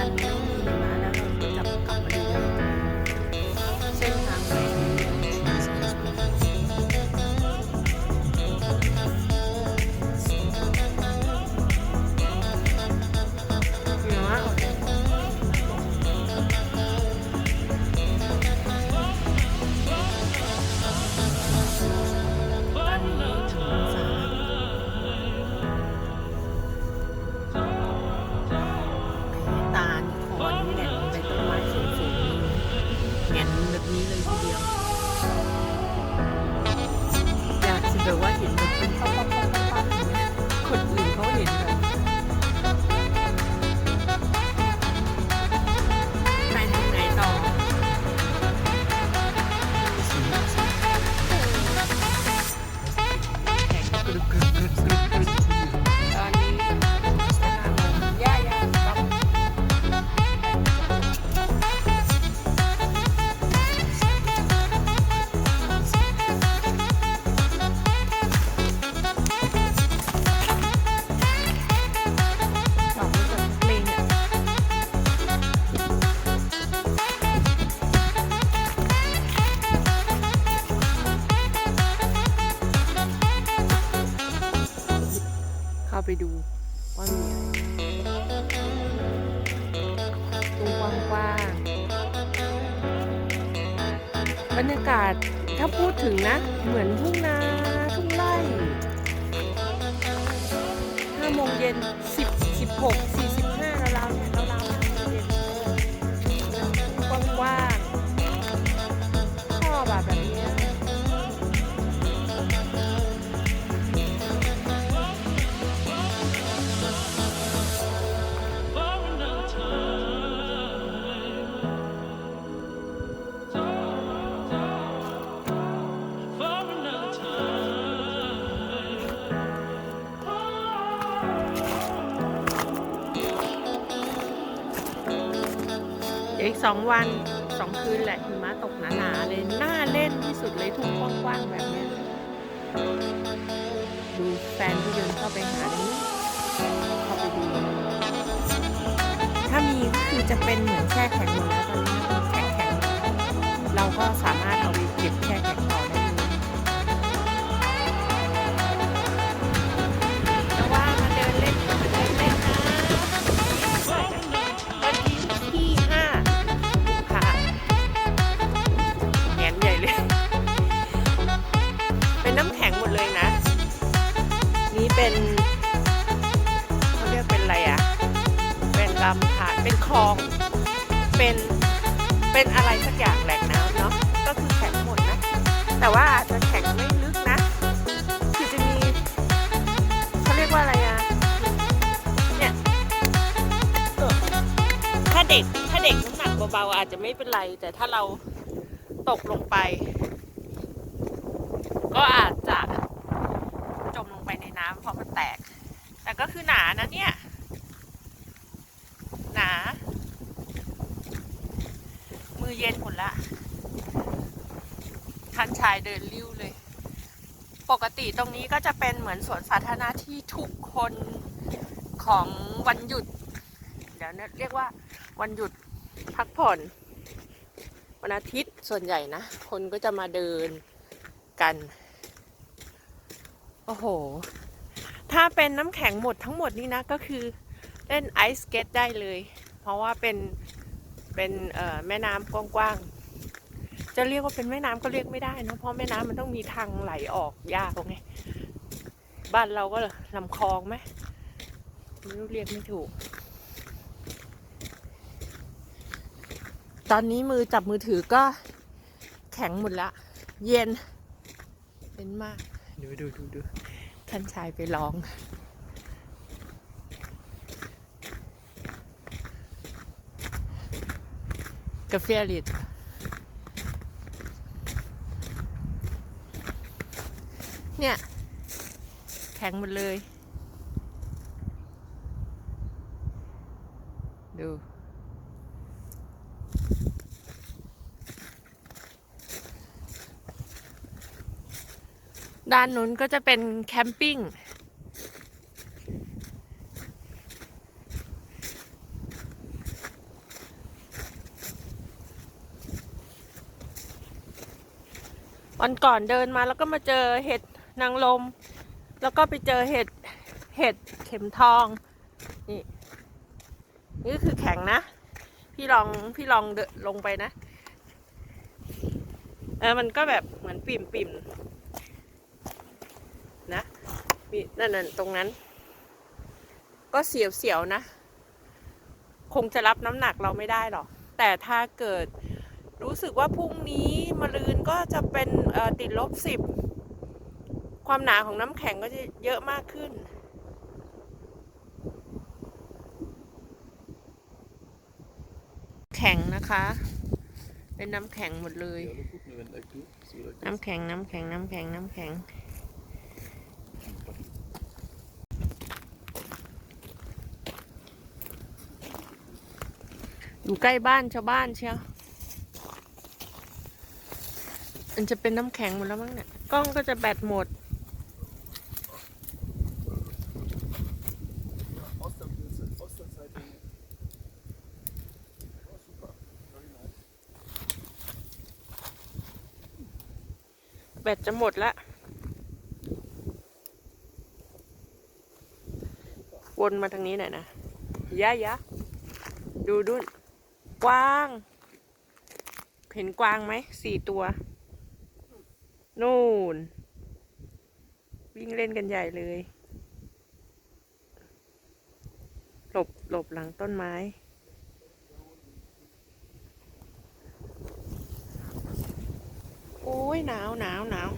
มั บรรยากาศถ้าพูดถึงนะ เหมือนทุ่งนาทุ่งไร่ห้าโมงเย็นสิบสิ10 16 4 อีกสองวันสองคืนแหละหิมะตกหนาๆเลยน่าเล่นที่สุดเลยทุ่งกว้างๆแบบนี้ดูแฟนที่เดินเข้าไปหานี้เข้าไปดูถ้ามีก็คือจะเป็นเหมือน เป็นเขาเรียกเป็นอะไรอะ เป็นลำธารเป็นคลอง เป็น เป็นอะไรสักอย่างแหล่งน้ำเนาะ ก็คือแข็งหมดนะ แต่ว่าอาจจะแข็งไม่ลึกนะ คือจะมีเขาเรียกว่าอะไรอะ เนี่ยถ้าเด็ก ถ้าเด็กน้ำหนักเบาๆอาจจะไม่เป็นไร แต่ถ้าเราตกลงไป ก็อาจจะจมลงไปในน้ำเพราะมันแตก แต่ ก็คือหนานะเนี่ย หนา มือเย็นหมดละท่านชายเดินริ้วเลย ปกติตรงนี้ก็จะเป็นเหมือนสวนสาธารณะที่ทุกคนของวันหยุด เดี๋ยวเนี่ยเรียกว่าวันหยุดพักผ่อน วันอาทิตย์ส่วนใหญ่นะ คนก็จะมาเดินกัน โอ้โห ถ้าเป็นน้ำแข็งหมดทั้งหมดนี่นะก็คือเล่นไอซ์สเก็ตได้เลย เพราะว่าเป็นเป็นแม่น้ำกว้างๆ จะเรียกว่าเป็นแม่น้ำก็เรียกไม่ได้นะเพราะแม่น้ำมันต้องมีทางไหลออกยากไงบ้านเราก็ลำคลองไหมไม่รู้เรียกไม่ถูก ตอนนี้มือจับมือถือก็แข็งหมดละ เย็นเย็นมาก ดูดูดูดู ท่านชายไปลอง กาแฟลิตเนี่ย แข็งหมดเลย ดู ด้านนู้นก็จะเป็นแคมปิ้ง วันก่อนเดินมาแล้วก็มาเจอเห็ดนางลม แล้วก็ไปเจอเห็ดเห็ดเข็มทอง นี่นี่คือแข็งนะ พี่ลองพี่ลองเดลงไปนะ เออมันก็แบบเหมือนปิ่มปิ่ม มีนั่นนั่นตรงนั้น ก็เสียวเสียวๆนะ คงจะรับน้ำหนักเราไม่ได้หรอก แต่ถ้าเกิดรู้สึกว่าพรุ่งนี้มะรืนก็จะเป็นเอ่อติดลบสิบความหนาของน้ำแข็งก็จะเยอะมากขึ้น แข็งนะคะ เป็นน้ำแข็งหมดเลย Ja, dan gucken wir, wenn er gut ist oder gut. น้ำแข็งน้ำแข็งน้ำแข็งน้ำแข็ง อยู่ใกล้บ้านชาวบ้านเชียวมันจะเป็นน้ำแข็งหมดแล้วมั้งเนี่ย กล้องก็จะแบตหมด แบตจะหมดละวนมาทางนี้หน่อยนะยะยะดูดุน กวาง เห็นกวางไหมสี่ตัว นู่น วิ่งเล่นกันใหญ่เลย หลบหลบหลังต้นไม้ โอ้ยหนาวหนาวหนาว